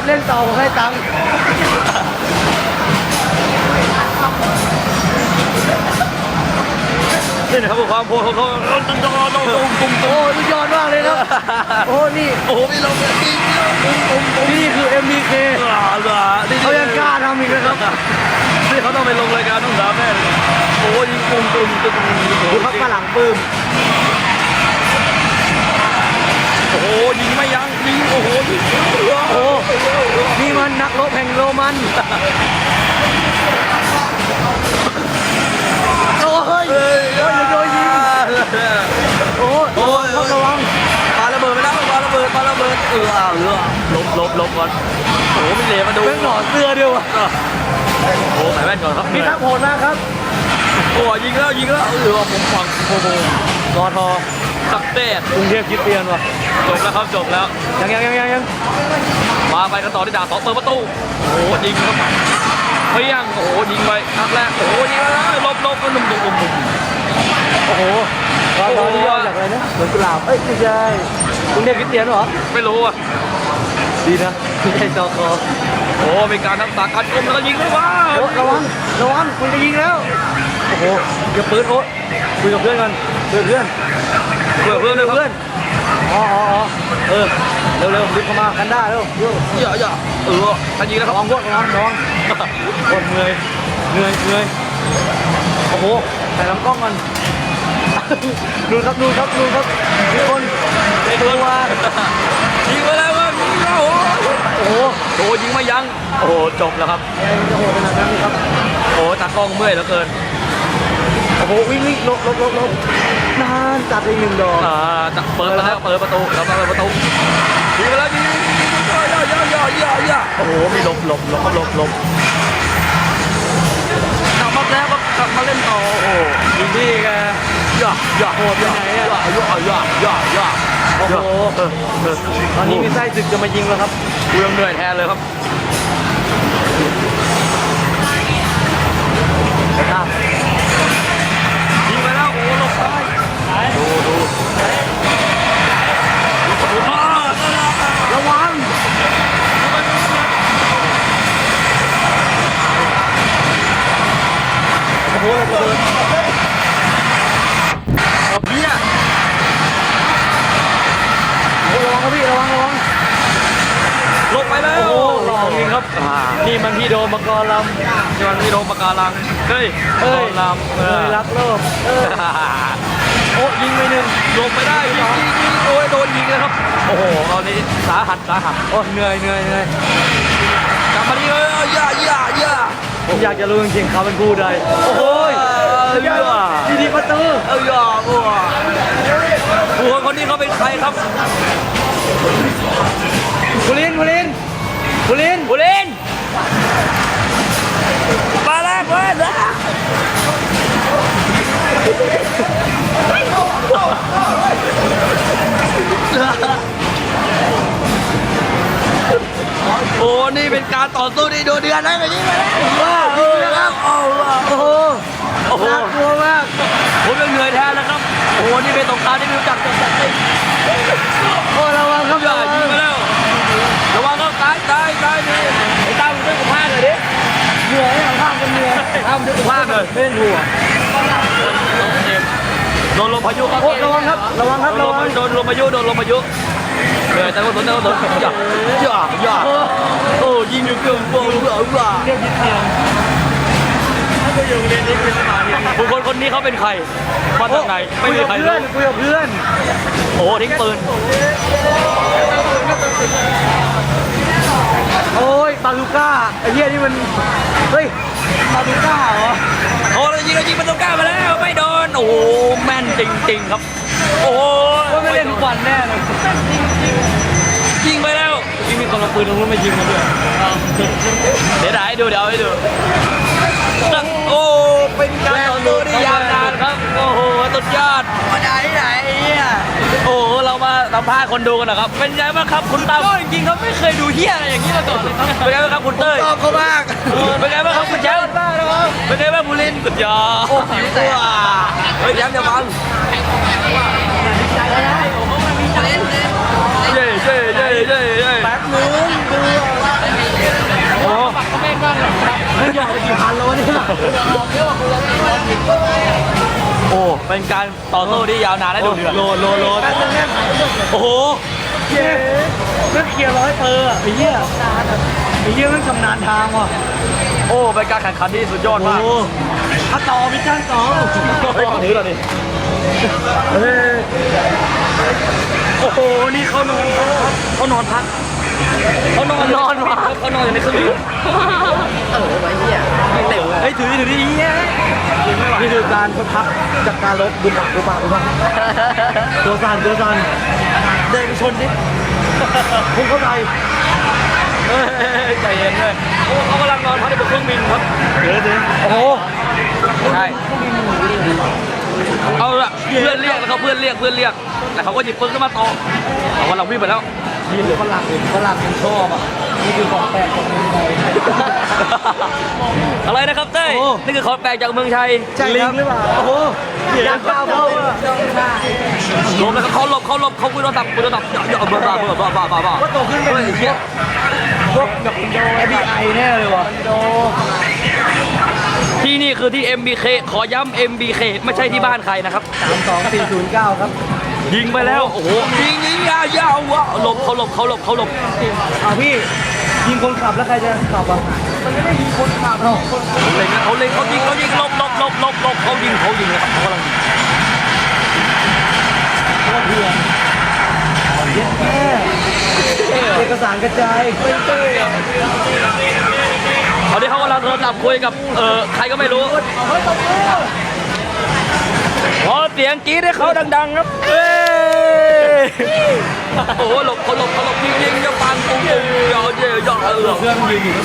ครับเล่นต่อผมให้ตังค์นี่นะครับความโพสของเขาตุ้มตุ้มตุ้มตุ้มตุ้มโอ้สุดยอดมากเลยครับ โอ้นี่โอ้โหมีลมเลยจริงตุ้มตุ้มตุ้มนี่คือ MBK เขายังกล้าทำอีกนะครับนี่เขาต้องไปลงรายการต้องสามแม่เลยโอ้ยิงตุ้มตุ้มตุ้มตุ้มดูครับฝรั่งปื้มโอ้โหยิงไม่ยั้งยิงโอ้โหยิงโอ้นี่มันนักรบแห่งโรมันโอ้ยเฮ้ยโอ้ยโดนยิงโอ้โอ้ยระวังปาระเบิดไปแล้วปาระเบิดปาระเบิดเออเออลบลบลบก่อนโอ้โหมีเหลวมาดูเป็นหนอนเสื้อด้วยวะโอ้ใส่แว่นก่อนครับพี่ทักโหดมากครับโอ้ยิงแล้วยิงแล้วเออผมฟังโอ้โหกอทอ สักเต้กรุงเทพคริดเตียนวะจบแล้วครับจบแล้ว ยังยังยังยังยังมาไปกันต่อที่ดาวสองเปิดประตู โอ้โหยิงครับเพียงโอ้โหยิงไปนัดแรก โอ้โหยิงแล้วลบลบกันหนุ่มหนุ่มหนุ่มหนุ่มโอ้โหกอทอที่ย่อจากอะไรนะสวนกุหลาบเอ้ยไม่ใช่กรุงเทพคริดเตียนเหรอ ไม่รู้อะดีนะไม่ใช่จอคอโอ้โหมีการทักษะการกลมแล้วก็ยิงด้วยว้าโอ้ระวังระวังคุณจะยิงแล้ว โอ้โหอย่าปืนโอ้คุยกับเพื่อนกันเพื่อนเพื่อน เพื่อเพื่อนเลยเพื่เพื่ออนนอ๋ออ๋ออ๋อเออเร็วเร็วรีบเข้ามากันได้เร็วเร็วอย่าอย่าเออท่านยิงแล้วคระรับวังพวกระวังระวังโอ้เหนื่อยเหนื่อยเหนื่อยโอ้โหใส่ลำกล้องกันดูครับดูครับดูครับมีคนเด็กตัคนวยิงไปแล้วครับยิงแล้วโอ้โหโอ้โหโอ้โหยิงไม่ยั้งโอ้โหจบแล้วครับโอ้โหขนาดนั้นเลยครับโอ้โหตากล้องเมื่อยเหลือเกินโอ้โหวิ่งวิ่งหลบหลบหลบหลบ นานจัดไปหนึ่งดอก อ่าจะเปิดมาแล้วเปิดประตูแล้วเปิดประตูยิงไปแล้วยิงยิงยิงยิงย่าย่าย่าย่าย่าโอ้โหมีหลบหลบหลบหลบหลบกลับมาแล้วครับกลับมาเล่นต่อโอ้โหอินดี้แกย่าย่าโหดไปไหนอะย่าย่าย่าย่าย่าโอ้โหเออเออตอนนี้มีไส้ศึกจะมายิงแล้วครับกูยังเหนื่อยแทนเลยครับ โหระเบิดเอาเบี้ยโอ้ระวังครับพี่ระวังระวังลบไปแล้ว โอ้โหหลอกจริงครับ นี่มันพี่โดมกรลที่มันมีโดมปะการังเฮ้ยเอ้ยโดนลำเอ้ยรักโลกเออโอ้ยิงไปหนึ่งลบไม่ได้ยิงยิงยิงโอ้ยโดนยิงเลยครับ โอ้โหตอนนี้สาหัสสาหัสโอ้เหนื่อยเหนื่อยเหนื่อยกลับมาดีเลยอย่าอย่าอย่า ผมอยากจะรู้จริงๆเขาเป็นผู้ใด โอ้โหเอ้ยดีดีประตูเอ้ยอย่าบัวบัวคนนี้เขาเป็นใครครับบุรินทร์บุรินทร์บุรินทร์บุเรนมาแล้วเพื่อน โอ้นี่เป็นการต่อสู้ที่ดูเดือดนะแบบนี้มาแล้วว้าวเออครับโอ้โหโอ้โหโอ้โหน่ากลัวมากผมยังเหนื่อยแทนนะครับ โอ้โหนี่เป็นสงครามที่ไม่รู้จักจบจัดเลยโอ้ระวังครับอย่าระวังยิงมาแล้วระวังครับตายตายตายนี่ไอ้ตามมันด้วยกับผ้าเลยดิเหนื่อยอะข้ามกันเหนื่อยข้ามด้วยผ้าเลยเล่นหัวโดนลมพายุครับโอ้ระวังครับระวังครับโดระนวังโดนลมพายุโดนลมพายุ เหนื่อยแต่ก็ทนแต่ก็ทนอย่าอย่าอย่าโอ้ยิงอยู่เกือบโอ้โหอย่าเรียกยิดเนียงถ้าจะอยู่เรียนนี้เป็นสมาธิบุคคลคนนี้เขาเป็นใครมาจากไหนไม่มีใครเพื่รู้อนคุยกับเพื่อนโอ้โหทิ้งปืนโอ้ยบาลูก้าไอ้เหี้ยนี่มันเฮ้ยบาลูก้าเหรอโอ้แล้วยิงแล้วยิงประตูก้ามาแล้วไม่โดนโอ้โหแม่นจริงๆครับ โอ้โหว่าไม่เล่นทุกวันแน่เลยยิงไปแล้วที่มีคนเอาปืนตรงนู้นมายิงมาด้วยเดี๋ยวให้ดูเดี๋ยวให้ดูโอ้เป็นการ ษคนดูกันหน่ครับ เป็นยังไงบ้างครับคุณตั้มก็จริงๆเขาไม่เคยดูเฮียอะไรอย่างนี้มาก่อนเลยครับเป็นยังไงบ้างครับคุณเต้ยชอบเขามากเป็นยังไงบ้างครับคุณแชมป์มากนะครับเป็นไงบ้างบุรินสุดยอดโอ้ผิวแตกเฮ้ยแชมป์เดี๋ยวฟังเย้เย้เย้เย้เย้แป๊บนึงดูโอ้ปักก็ไม่ก้อนหรอกครับไม่อยากจะกี่พันแล้วะเนี่ย เป็นการต่อสู้ที่ยาวนานและดุเดือดโลโลโลโอ้โหเย้เมื่อเคลียร์ร้อยเปอร์อะไอ้เหี้ยไอ้เหี้ยมันชำนาญทางว่ะโอ้เป็นการแข่งขันที่สุดยอดมากโอ้ถ้าต่อมิชชั่นสองเฮ้ยขอถือหน่อยดิเฮ้ยโอ้โหนี่เขานอนเขานอนพัก เขานอนนอนมาเขานอนอยู่ในเครื่องบินเฮ้ยถือถือดีเหี้ยนี่คือการพักจากการลบดูปากดูปากดูปากตัวสั่นตัวสั่นเดินไปชนดิพุ่งเข้าไปเฮ้ยใจเย็นเลยโอ้เขากำลังนอนพักในบนเครื่องบินครับเดี๋ยวเดี๋ยวโอ้โหใช่เอาละเพื่อนเรียกแล้วเขาเพื่อนเรียกเพื่อนเรียกแล้วเขาก็หยิบปืนขึ้นมาต่อเขากำลังวิ่งไปแล้ว ยินฝรั่งฝรั่งยังชอบอะนี่คือของแปลกของเมืองไทยอะไรนะครับเต้ยโอ้ นี่คือของแปลกจากเมืองชัยลิงหรือเปล่าโอ้โหอยากก้าวเข้าอะหลบแล้วก็เขาหลบเขาหลบเขาคุยโทรศัพท์คุยโทรศัพท์อย่าอย่าบ้าบ้าบ้าบ้าบ้าบ้าว่าโตขึ้นเป็นเฮ้ยไอ้เหี้ยพวกแบบอินโดไอพีไอแน่เลยว่ะอินโดที่นี่คือที่ MBK ขอย้ำ MBK ไม่ใช่ที่บ้านใครนะครับ สามสองสี่ศูนย์เก้าครับ ยิงไปแล้ว โอ้โห ยิงยิงยาวยาววะหลบเขาหลบเขาหลบเขาหลบเอาพี่ยิงคนขับแล้วใครจะขับอะมันไม่ได้ยิงคนขับเอ้าเขาเล็งนะเขาเล็งเขายิงเขายิงหลบหลบหลบหลบหลบเขายิงเขายิงนะครับเขากำลังยิงเพื่อนเย็ดแม่เอกสารกระจายเป็นเต้ยเขาที่เขากำลังโทรศัพท์คุยกับเอ่อใครก็ไม่รู้ ขอเสียงกรี๊ดให้เขาดังๆครับเอ้ยโอ้โหหลบเขาหลบเขาหลบยิงยิงจะปังปุ้งปุ้งยาวเย่ยาวเออเพื่อนยิงอีก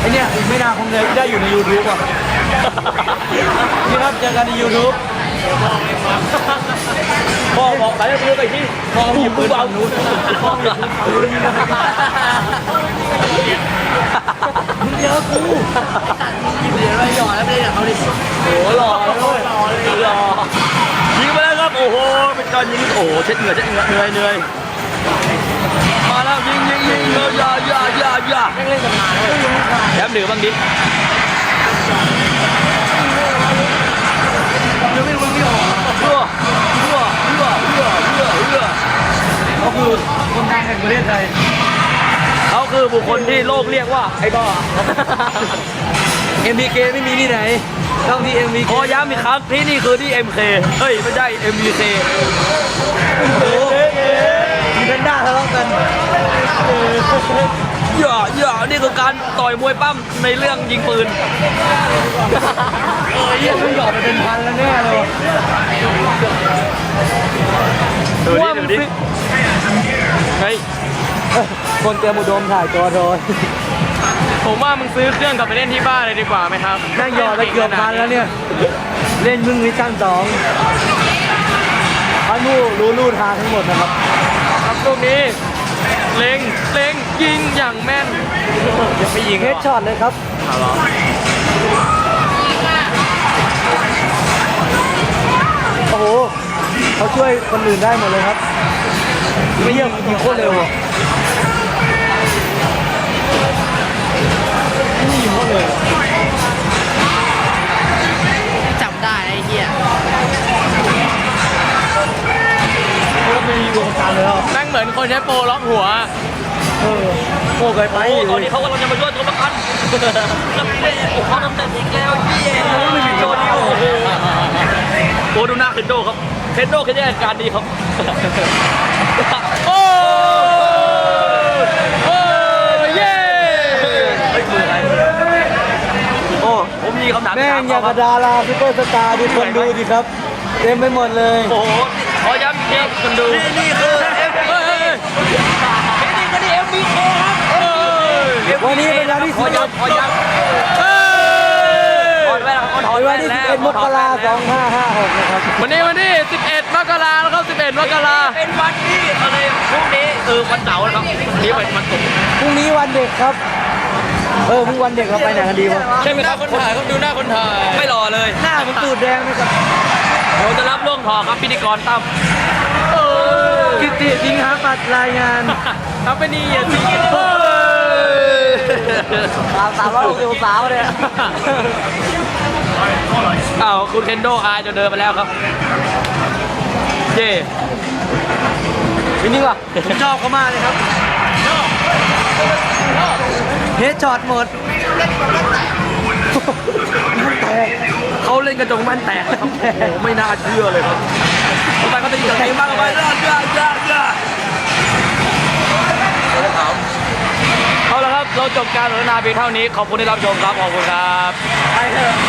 ไอเนี่ยอีกไม่นานคงเลยได้อยู่ใน YouTube อะนี่ครับเจอกันใน YouTube พ่อบอกไปแล้วซื้อไปที่พอมีปืนฝั่งนู้ นพอมียญไปืนมึงเขาดิโอ้หล่อเลยหล่อยิงไปแล้วครับโอ้โหเป็นการยิงโอ้โหเช็ดเหงื่อเช็ดเหงื่อเหนื่อยเหนื่อยมาแล้วยิงยิงยิงเลยอย่าย่าย่าย่าเล่นกันมานเลยแถมหนือบ้างดิ คือบุคคลที่โลกเรียกว่าไอ้บ้า MBK ไม่มีที่ไหนต้องที่ MBK ขอย้ำอีกครั้งที่นี่คือที่ MK เฮ้ยไม่ใช่ MBK โอ้โหมีแพนด้าทะเลาะกันอย่าอย่านี่คือการต่อยมวยปั้มในเรื่องยิงปืนเออเยี่ยมหยอดไปเป็นพันแล้วแน่เลยดูดิดูดิเฮ้ย คนเตรียมอุดมถ่ายตัวโดยผมว่ามึงซื้อเครื่องกลับไปเล่นที่บ้านเลยดีกว่าไหมครับนั่งหยอดไปเกือบพันแล้วเนี่ย เล่นมึงวิชั่นสองพันมู่รู้ลู่ทางทั้งหมดนะครับ ครับลูกนี้ เล็ง เล็ง ยิงอย่างแม่นอย่าไปยิงเฮดช็อตเลยครับโอ้โหเขาช่วยคนอื่นได้หมดเลยครับไม่เยี่ยมยิงโคตรเร็วอะ เร็วอะจำได้ไอ้เหี้ยโคตรไม่มีวงการเลยอะแม่งเหมือนคนใช้โปรล็อกหัว เออโอ้เคยไปโอ้อยู่ตอนนี้เขากำลังจะมาช่วยตัวประกันแล้วเตะโอ้เขาต้องเตะอีกแล้วเย้ไม่มีโจนี่โอ้โหโอ้ดูหน้าเคนโดครับเคนโดแค่แย่การดีครับ โอ้โอ้เย้เฮ้ยมือใครโอ้ผม มีคำถามแม่ถางมอย่างคกัรับบดาราซุปเปอร์สตาร์ดูคนดูดิครับ เต็มไปหมดเลย โอ้โหขอย้ำอีกทีคนดูนี่นี่คือเอ็มเฮ้ยนี่ก็นี่เอ็มบีเคครับเฮ้ยวันนี้เป็นวันที่ขอย้ำขอย้ำเฮ้ยถอดแว่นเขาถอดเป็นแว่วันนที่แล้ว11มกราคม2556นะครับวันนี้วันที่11มกราแล้วครับ11มกราเป็นวันที่อะไรพรุ่งนี้เออวันเสาร์นะครับวันนี้เป็นวันศุกร์พรุ่งนี้วันเด็กครับ เออพรุ่งวันเด็กเราไปไหนกันดีวะใช่ไหมครับคนถ่ายครับดูหน้าคนถ่ายไม่รอเลยหน้ามันตูดแดงเลยครับเราจะรับล่วงทองครับพิธีกรตั้มกิติสิงหาปัดรายงานทำไปนี่อย่าทิ้งสามสามร้อยหกสิบสาวเลยเอ้าวคุณเคนโดอาจนเดินไปแล้วครับ เย่วินนี่ว่ะผมชอบเขามากเลยครับ เฮดช็อตหมดเขาเล่นกระจงแม่นแตกครับโอ้โหไม่น่าเชื่อเลยครับต่อไปเขาจะยิงจากไหนบ้างเอาไปเรื่อยเรื่อยเรื่อยเรื่อยเอาละครับ เราจบการสนทนาเพียงเท่านี้ ขอบคุณที่รับชมครับ ขอบคุณครับ